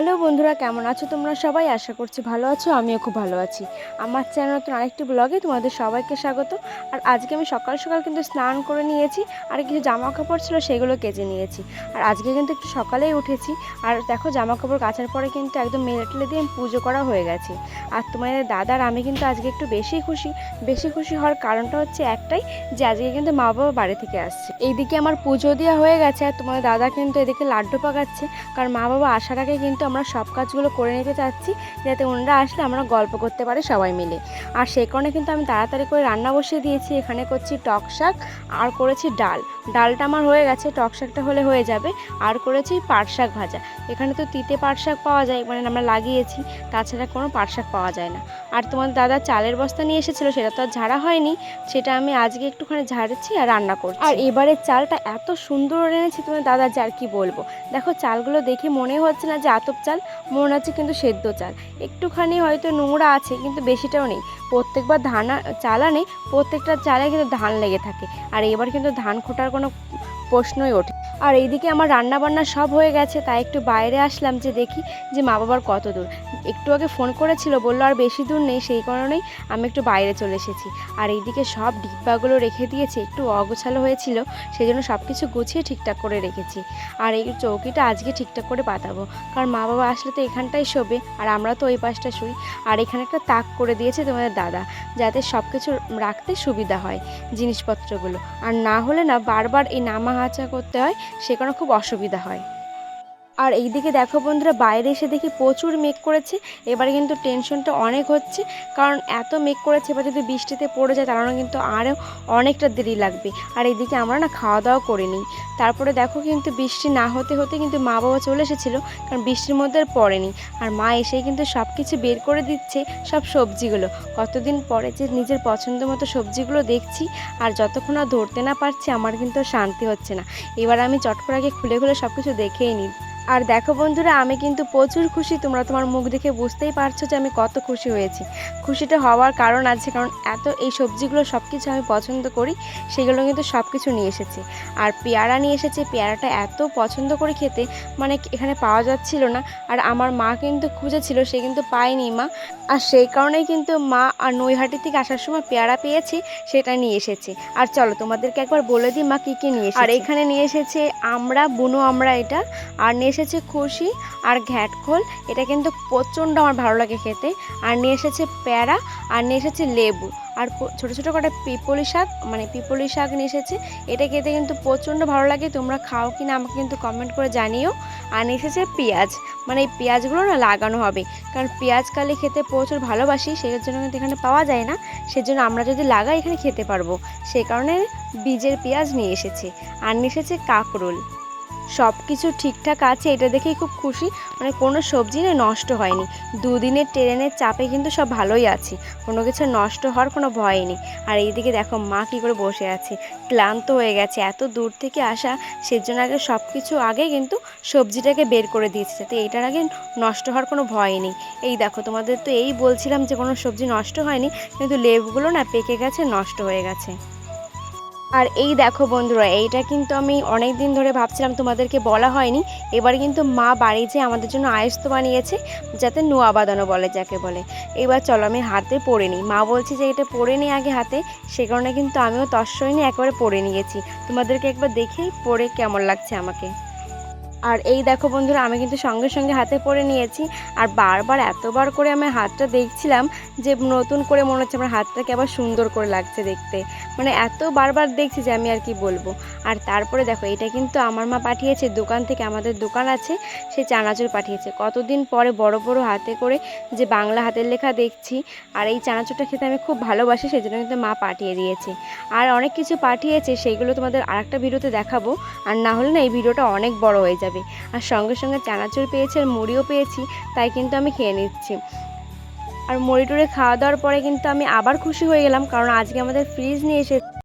Hello বন্ধুরা, কেমন আছো তোমরা সবাই? আশা করছি ভালো আছো, আমিও খুব ভালো আছি। আমার চ্যানেল নতুন আরেকটি ব্লগে তোমাদের সবাইকে স্বাগত। আর আজকে আমি সকাল সকাল কিন্তু স্নান করে নিয়েছি, আর কিছু জামা কাপড় ছিল সেগুলো কেচে নিয়েছি। আর আজকে কিন্তু একটু সকালেই উঠেছি, আর দেখো জামা কাপড় কাচার পরে কিন্তু একদম মেলে টেলে দিয়ে পুজো করা হয়ে গেছে। আর তোমাদের দাদার আমি কিন্তু আজকে একটু বেশি খুশি। বেশি খুশি হওয়ার কারণটা হচ্ছে একটাই, যে আজকে কিন্তু মা বাবা বাড়ি থেকে আসছে। এইদিকে আমার পুজো দেওয়া হয়ে গেছে, আর তোমাদের দাদা কিন্তু এদিকে লাড্ডু পাকাচ্ছে, কারণ মা বাবা আসার আগে কিন্তু আমরা সব কাজগুলো করে নিতে চাচ্ছি, যাতে ওনারা আসলে আমরা গল্প করতে পারে সবাই মিলে। আর সেই কারণে কিন্তু আমি তাড়াতাড়ি করে রান্না বসিয়ে দিয়েছি, এখানে করছি টক শাক, আর করেছি ডাল। ডালটা আমার হয়ে গেছে, টক শাকটা হলে হয়ে যাবে। আর করেছি পাট শাক ভাজা। এখানে তো তিতে পাট শাক পাওয়া যায় মানে আমরা লাগিয়েছি, তাছাড়া কোনো পাট শাক পাওয়া যায় না। আর তোমার দাদা চালের বস্তা নিয়ে এসেছিল, সেটা তো আর ঝাড়া হয়নি, সেটা আমি আজকে একটুখানি ঝাড়ছি আর রান্না করছি। আর এবারে চালটা এত সুন্দর এনেছি তোমার দাদা যার কি বলব। দেখো, চালগুলো দেখে মনে হচ্ছে না যে আতপ চাল, মনে হচ্ছে কিন্তু সেদ্ধ চাল। একটুখানি হয়তো নোংরা আছে, কিন্তু বেশিটাও নেই। প্রত্যেকবার ধান, চাল আনে, প্রত্যেকটা চালে কিন্তু ধান লেগে থাকে। আর এবার কিন্তু ধান খোটার কোনো প্রশ্নই ওঠে আর এইদিকে আমার রান্না বান্না সব হয়ে গেছে, তাই একটু বাইরে আসলাম যে দেখি যে মা বাবার কত দূর। একটু আগে ফোন করেছিল, বলল আর বেশি দূর নেই, সেই কারণেই আমি একটু বাইরে চলে এসেছি। আর এইদিকে সব ডিব্বাগুলো রেখে দিয়েছে, একটু অগোছালো হয়েছিল সেই জন্য সব কিছু গুছিয়ে ঠিকঠাক করে রেখেছি। আর এই চৌকিটা আজকে ঠিকঠাক করে পাতাবো, কারণ মা বাবা আসলে তো এখানটাই শোবে, আর আমরা তো ওই পাশটা শুই। আর এখানে একটা তাক করে দিয়েছে তোমাদের দাদা, যাতে সব কিছু রাখতে সুবিধা হয় জিনিসপত্রগুলো। আর না হলে না বারবার এই নামা হাঁচা করতে হয় সে কারণে খুব অসুবিধা হয়। আর এইদিকে দেখো বন্ধুরা, বাইরে এসে দেখি প্রচুর মেঘ করেছে। এবারে কিন্তু টেনশনটা অনেক হচ্ছে, কারণ এত মেঘ করেছে, এবার যদি বৃষ্টিতে পড়ে যায় তাহলে কিন্তু আরও অনেকটা দেরি লাগবে। আর এইদিকে আমরা না খাওয়া দাওয়া করে নিই। তারপরে দেখো কিন্তু বৃষ্টি না হতে হতে কিন্তু মা বাবা চলে এসেছিল, কারণ বৃষ্টির মধ্যে আর পড়েনি। আর মা এসেই কিন্তু সব কিছু বের করে দিচ্ছে, সব সবজিগুলো। কতদিন পরে যে নিজের পছন্দ মতো সবজিগুলো দেখছি, আর যতক্ষণ আর ধরতে না পারছি, আমার কিন্তু শান্তি হচ্ছে না। এবার আমি চট করে আগে খুলে খুলে সব কিছু দেখেই নিই। আর দেখো বন্ধুরা আমি কিন্তু প্রচুর খুশি। তোমরা তোমার মুখ দেখে বুঝতেই পারছ যে আমি কত খুশি হয়েছি। খুশিটা হওয়ার কারণ আছে কারণ এত এই সবজিগুলো সব কিছু আমি পছন্দ করি সেগুলো কিন্তু সব কিছু নিয়ে এসেছে। আর পেয়ারা নিয়ে এসেছে পেয়ারাটা এত পছন্দ করে খেতে মানে এখানে পাওয়া যাচ্ছিল না। আর আমার মা কিন্তু খুঁজেছিল সে কিন্তু পায়নি মা। আর সেই কারণেই কিন্তু মা আর নৈহাটি থেকে আসার সময় পেয়ারা পেয়েছি সেটা নিয়ে এসেছে। আর চলো তোমাদেরকে একবার বলে দিই মা কী কী নিয়ে এসেছে। আর এখানে নিয়ে এসেছে আমরা বুনো আমরা এটা। আর নিয়ে এসেছে খুশি আর ঘ্যাটখোল, এটা কিন্তু প্রচণ্ড আমার ভালো লাগে খেতে। আর নিয়ে এসেছে প্যারা, আর নিয়ে এসেছে লেবু। আর ছোটো ছোটো কটা পিপলি শাক মানে পিপলি শাক নিয়ে এসেছে, এটা খেতে কিন্তু প্রচণ্ড ভালো লাগে, তোমরা খাও কি না আমাকে কিন্তু কমেন্ট করে জানিও। আর নিয়ে এসেছে পেঁয়াজ মানে এই পেঁয়াজগুলো না লাগানো হবে, কারণ পেঁয়াজ কালি খেতে প্রচুর ভালোবাসি সেই জন্য কিন্তু এখানে পাওয়া যায় না, সেজন্য আমরা যদি লাগাই এখানে খেতে পারব। সেই কারণে বীজের পেঁয়াজ নিয়ে এসেছে। আর নিয়ে এসেছে কাকরোল। সব কিছু ঠিকঠাক আছে, এটা দেখেই খুব খুশি। মানে কোনো সবজি না নষ্ট হয়নি। দুদিনের ট্রেনের চাপে কিন্তু সব ভালোই আছে। কোনো কিছু নষ্ট হওয়ার কোনো ভয় নেই। আর এইদিকে দেখো মা কী করে বসে আছে। ক্লান্ত হয়ে গেছে। এত দূর থেকে আসা, সেজন্য আগে সব কিছু আগে কিন্তু সবজিটাকে বের করে দিয়েছে। যাতে এইটার আগে নষ্ট হওয়ার কোনো ভয় নেই। এই দেখো, তোমাদের তো এই বলছিলাম যে কোনো সবজি নষ্ট হয়নি, কিন্তু লেবুগুলো না পেকে গেছে, নষ্ট হয়ে গেছে। আর এই দেখো বন্ধুরা, এইটা কিন্তু আমি অনেক দিন ধরে ভাবছিলাম তোমাদেরকে বলা হয়নি। এবার কিন্তু মা বাড়ি যেয়ে আমাদের জন্য আয়স্ত বানিয়েছে, যাতে নোয়া বাঁধানো বলে যাকে বলে। এবার চলো আমি হাতে পরে নিই। মা বলছে যে এটা পরে নিই আগে হাতে, সে কারণে কিন্তু আমিও তৎসই নিয়ে একবারে পরে নিয়েছি। তোমাদেরকে একবার দেখেই পরে কেমন লাগছে আমাকে। আর এই দেখো বন্ধুরা, আমি কিন্তু সঙ্গে সঙ্গে হাতে পরে নিয়েছি। আর বারবার, এতবার করে আমি হাতটা দেখছিলাম যে নতুন করে মনে হচ্ছে আমার হাতটাকে আবার সুন্দর করে লাগছে দেখতে। মানে এত বারবার দেখছি যে আমি আর কি বলব। আর তারপরে দেখো, এটা কিন্তু আমার মা পাঠিয়েছে, দোকান থেকে আমাদের দোকান আছে, সে চানাচুর পাঠিয়েছে। কতদিন পরে বড় বড় হাতে করে যে বাংলা হাতের লেখা দেখছি, আর এই চানাচুরটা খেতে আমি খুব ভালোবাসি সেই জন্য কিন্তু মা পাঠিয়ে দিয়েছে। আর অনেক কিছু পাঠিয়েছে, সেইগুলো তোমাদের আরেকটা ভিডিওতে দেখাবো। আর না হলে না, এই ভিডিওটা অনেক বড় হয়ে যাবে। আর সঙ্গে সঙ্গে চানাচুর পেয়েছি আর মুড়িও পেয়েছি, তাই কিন্তু আমি খেয়ে নিচ্ছি। আর মুড়ি টুড়ে খাওয়া দাওয়ার পরে কিন্তু আমি আবার খুশি হয়ে গেলাম, কারণ আজকে আমাদের ফ্রিজ নিয়ে